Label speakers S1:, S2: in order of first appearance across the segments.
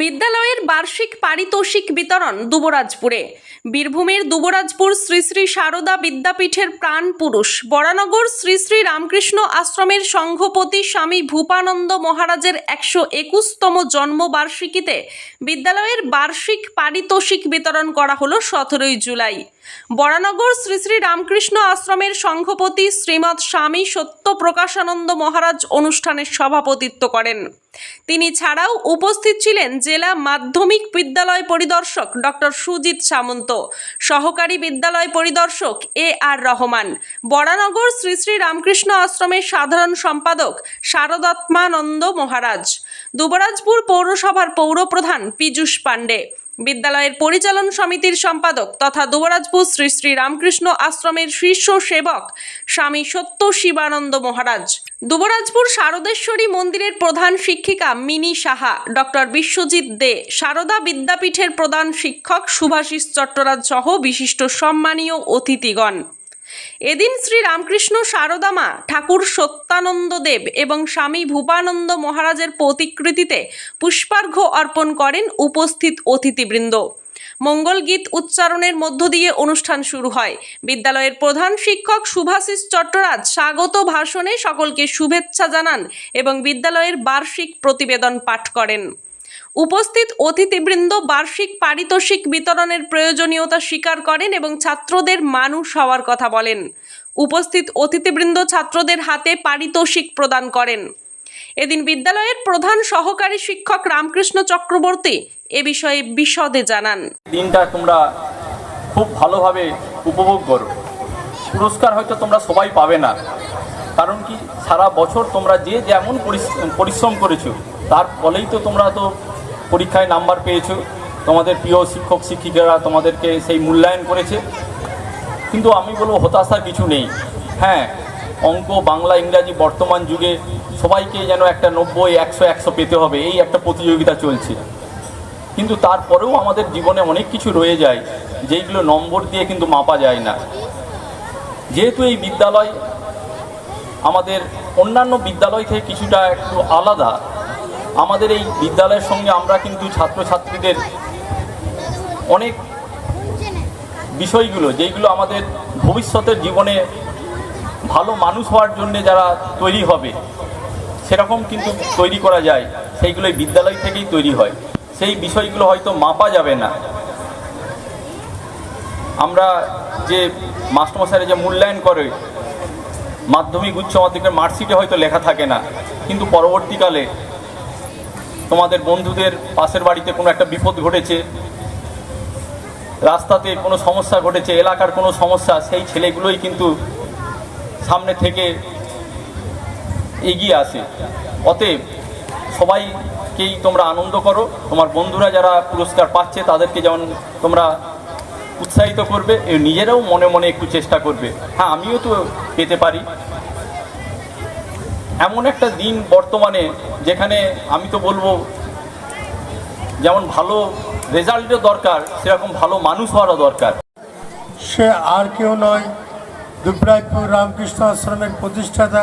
S1: বিদ্যালয়ের বার্ষিক পারিতোষিক বিতরণ দুবরাজপুরে। বীরভূমের দুবরাজপুর শ্রী শ্রী সারদা বিদ্যাপীঠের প্রাণ পুরুষ, বরানগর শ্রী শ্রী রামকৃষ্ণ আশ্রমের সংঘপতি স্বামী ভূপানন্দ মহারাজের একশো একুশতম জন্মবার্ষিকীতে বিদ্যালয়ের বার্ষিক পারিতোষিক বিতরণ করা হলো সতেরোই জুলাই। বরানগর শ্রী শ্রী রামকৃষ্ণ আশ্রমের সংঘপতি শ্রীমৎ স্বামী সত্য প্রকাশানন্দ মহারাজ অনুষ্ঠানের সভাপতিত্ব করেন। তিনি ছাড়াও উপস্থিত ছিলেন জেলা মাধ্যমিক বিদ্যালয় পরিদর্শক ডক্টর সুজিত সামন্ত, সহকারী বিদ্যালয় পরিদর্শক এ আর রহমান, বরানগর শ্রী শ্রী রামকৃষ্ণ আশ্রমের সাধারণ সম্পাদক শারদাত্মানন্দ মহারাজ, দুবরাজপুর পৌরসভার পৌরপ্রধান পীযূষ পাণ্ডে বিদ্যালয়ের পরিচালন সমিতির সম্পাদক তথা দুবরাজপুর শ্রী শ্রী রামকৃষ্ণ আশ্রমের শীর্ষ সেবক স্বামী সত্য শিবানন্দ মহারাজ। দুবরাজপুর শারদেশ্বরী মন্দিরের প্রধান শিক্ষিকা মিনি সাহা, ডক্টর বিশ্বজিৎ দে, সারদা বিদ্যাপীঠের প্রধান শিক্ষক সুভাষিস চট্টরাজ সহ বিশিষ্ট সম্মানীয় অতিথিগণ। এদিন শ্রী রামকৃষ্ণ সারদামা ঠাকুর সত্যানন্দ দেব এবং স্বামী ভূপানন্দ মহারাজের প্রতিকৃতিতে পুষ্পার্ঘ্য অর্পণ করেন উপস্থিত অতিথিবৃন্দ। মঙ্গল গীত উচ্চারণের মধ্য দিয়ে অনুষ্ঠান শুরু হয়। বিদ্যালয়ের প্রধান শিক্ষক সুভাষিস চট্টরাজ স্বাগত ভাষণে সকলকে শুভেচ্ছা জানান এবং বিদ্যালয়ের বার্ষিক প্রতিবেদন পাঠ করেন। উপস্থিত অতিথিবৃন্দ বার্ষিক পারিতোষিক বিতরণের প্রয়োজনীয়তা স্বীকার করেন এবং ছাত্রদের মানুষ হওয়ার কথা বলেন। উপস্থিত অতিথিবৃন্দ ছাত্রদের হাতে পারিতোষিক প্রদান করেন। এদিন বিদ্যালয়ের প্রধান সহকারী শিক্ষক রামকৃষ্ণ চক্রবর্তী এ বিষয়ে বিশদে জানান।
S2: দিনটা তোমরা খুব ভালোভাবে উপভোগ করো। পুরস্কার হয়তো তোমরা সবাই পাবে না। কারণ কি সারা বছর তোমরা যে যেমন পরিশ্রম করেছ তার ফলেই তো তোমরা তো পরীক্ষায় নাম্বার পেয়েছ। তোমাদের প্রিয় শিক্ষক, শিক্ষিকারা তোমাদেরকে সেই মূল্যায়ন করেছে। কিন্তু আমি বলব হতাশার কিছু নেই। হ্যাঁ অঙ্ক, বাংলা, ইংরাজি, বর্তমান যুগে সবাইকে যেন একটা নব্বই, একশো একশো পেতে হবে, এই একটা প্রতিযোগিতা চলছে। কিন্তু তারপরেও আমাদের জীবনে অনেক কিছু রয়ে যায়, যেইগুলো নম্বর দিয়ে কিন্তু মাপা যায় না। যেহেতু এই বিদ্যালয় আমাদের অন্যান্য বিদ্যালয় থেকে কিছুটা একটু আলাদা আমাদের এই বিদ্যালয়ের সঙ্গে আমরা কিন্তু ছাত্রছাত্রীদের অনেক বিষয়গুলো যেইগুলো আমাদের ভবিষ্যতের জীবনে ভালো মানুষ হওয়ার জন্য যারা তৈরি হবে, সেরকম কিন্তু তৈরি করা যায়। সেইগুলো বিদ্যালয় থেকেই তৈরি হয়। সেই বিষয়গুলো হয়তো মাপা যাবে না। আমরা যে মাস্টারমশাইরা যে মূল্যায়ন করে, মাধ্যমিক, উচ্চ মাধ্যমিকের মার্কশিটে হয়তো লেখা থাকে না। কিন্তু পরবর্তীকালে তোমাদের বন্ধুদের পাশের বাড়িতে কোনো একটা বিপদ ঘটেছে, রাস্তাতে কোনো সমস্যা ঘটেছে, এলাকার কোনো সমস্যা, সেই ছেলেগুলোই কিন্তু সামনে থেকে এগিয়ে আসে। অতএব সবাইকেই তোমরা আনন্দ করো। তোমার বন্ধুরা যারা পুরস্কার পাচ্ছে, তাদেরকে যেমন তোমরা উৎসাহিত করবে নিজেরাও মনে মনে একটু চেষ্টা করবে। হ্যাঁ আমিও তো পেতে পারি। এমন একটা দিন বর্তমানে যেখানে আমি তো বলব, যেমন ভালো রেজাল্টও দরকার, সেরকম ভালো মানুষ হওয়ারও দরকার।
S3: সে আর কেউ নয়, দুবরাজপুর রামকৃষ্ণ আশ্রমের প্রতিষ্ঠাতা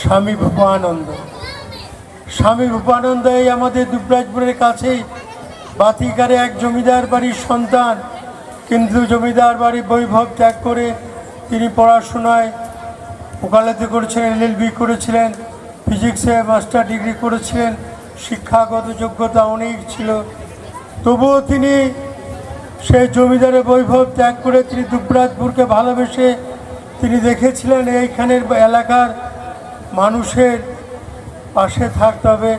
S3: স্বামী ভূপানন্দ। স্বামী ভূপানন্দ এই আমাদের দুবরাজপুরের কাছেই বাতিকারে এক জমিদার বাড়ির সন্তান। কিন্তু জমিদার বাড়ি বৈভব ত্যাগ করে তিনি পড়াশোনায় ওকালতি করেছিলেন এলএলবি করেছিলেন, ফিজিক্সে মাস্টার ডিগ্রি করেছিলেন, শিক্ষাগত যোগ্যতা অনেক ছিল। তবুও তিনি সেই জমিদারের বৈভব ত্যাগ করে তিনি দুবরাজপুরকে ভালোবেসে তিনি দেখেছিলেন এইখানের এলাকার মানুষের পাশে থাকতে হবে।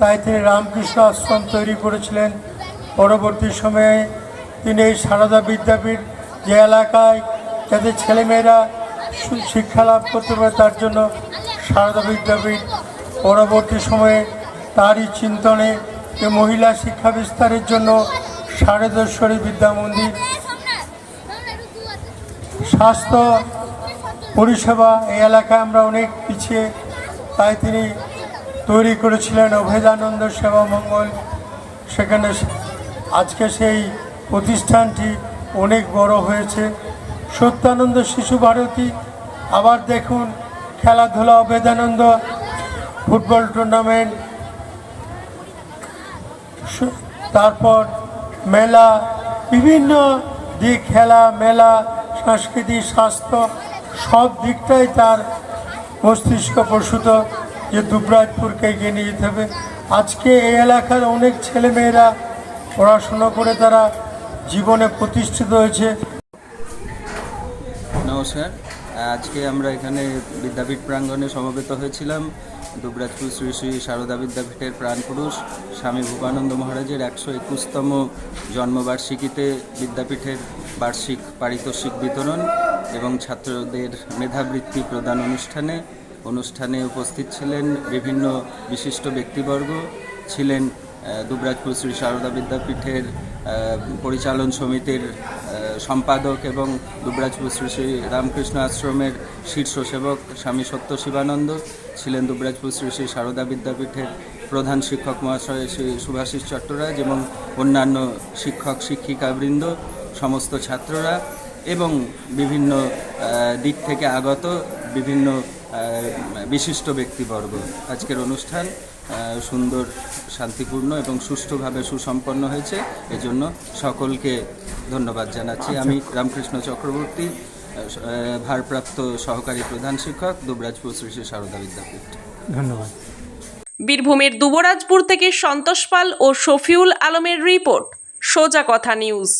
S3: তাই তিনি রামকৃষ্ণ আশ্রম তৈরি করেছিলেন। পরবর্তী সময়ে তিনি এই সারদা বিদ্যাপীঠ যে এলাকায় যাতে ছেলেমেয়েরা শিক্ষা লাভ করতে পারে, তার জন্য সারদা বিদ্যাপীঠ পরবর্তী সময়ে তারই চিন্তনে মহিলা শিক্ষা বিস্তারের জন্য সারদেশ্বরী বিদ্যা মন্দির স্বাস্থ্য পরিষেবা এই এলাকায় আমরা অনেক পিছিয়ে তাই তিনি তৈরি করেছিলেন অভেদানন্দ সেবা মঙ্গল। সেখানে আজকে সেই প্রতিষ্ঠানটি অনেক বড় হয়েছে। সত্যানন্দ শিশু ভারতী, আবার দেখুন খেলাধুলা অভেদানন্দ ফুটবল টুর্নামেন্ট তারপর মেলা, বিভিন্ন দিক খেলা, মেলা, সাংস্কৃতিক, স্বাস্থ্য, সব দিকটাই তার মস্তিষ্ক প্রসূত যে দুবরাজপুরকে এগিয়ে নিয়ে যেতে হবে। আজকে এই এলাকার অনেক ছেলেমেয়েরা পড়াশুনো করে তারা জীবনে প্রতিষ্ঠিত হয়েছে।
S4: নমস্কার। আজকে আমরা এখানে বিদ্যাপীঠ প্রাঙ্গণে সমবেত হয়েছিলাম। দুবরাজপুর শ্রী শ্রী সারদা বিদ্যাপীঠের প্রাণপুরুষ স্বামী ভূপানন্দ মহারাজের একশো একুশতম জন্মবার্ষিকীতে বিদ্যাপীঠের বার্ষিক পারিতোষিক বিতরণ এবং ছাত্রদের মেধাবৃত্তি প্রদান অনুষ্ঠানে অনুষ্ঠানে উপস্থিত ছিলেন বিভিন্ন বিশিষ্ট ব্যক্তিবর্গ, ছিলেন দুবরাজপুর শ্রী সারদা বিদ্যাপীঠের পরিচালন সমিতির সম্পাদক এবং দুবরাজপুর শ্রী শ্রী রামকৃষ্ণ আশ্রমের শীর্ষ সেবক স্বামী সত্য শিবানন্দ, ছিলেন দুবরাজপুর শ্রী শ্রী সারদা বিদ্যাপীঠের প্রধান শিক্ষক মহাশয় শ্রী সুভাষিস চট্টরাজ এবং অন্যান্য শিক্ষক শিক্ষিকাবৃন্দ, সমস্ত ছাত্ররা এবং বিভিন্ন দিক থেকে আগত বিভিন্ন বিশিষ্ট ব্যক্তিবর্গ। আজকের অনুষ্ঠান সুন্দর শান্তিপূর্ণ এবং সুষ্ঠুভাবে সুসম্পন্ন হয়েছে। এজন্য সকলকে ধন্যবাদ জানাচ্ছি। আমি রামকৃষ্ণ চক্রবর্তী ভারপ্রাপ্ত সহকারী প্রধান শিক্ষক দুবরাজপুর শ্রী শ্রী সারদা বিদ্যাপীঠ।
S3: ধন্যবাদ।
S1: বীরভূমের দুবরাজপুর থেকে সন্তোষ পাল ও শফিউল আলমের রিপোর্ট সোজা কথা নিউজ।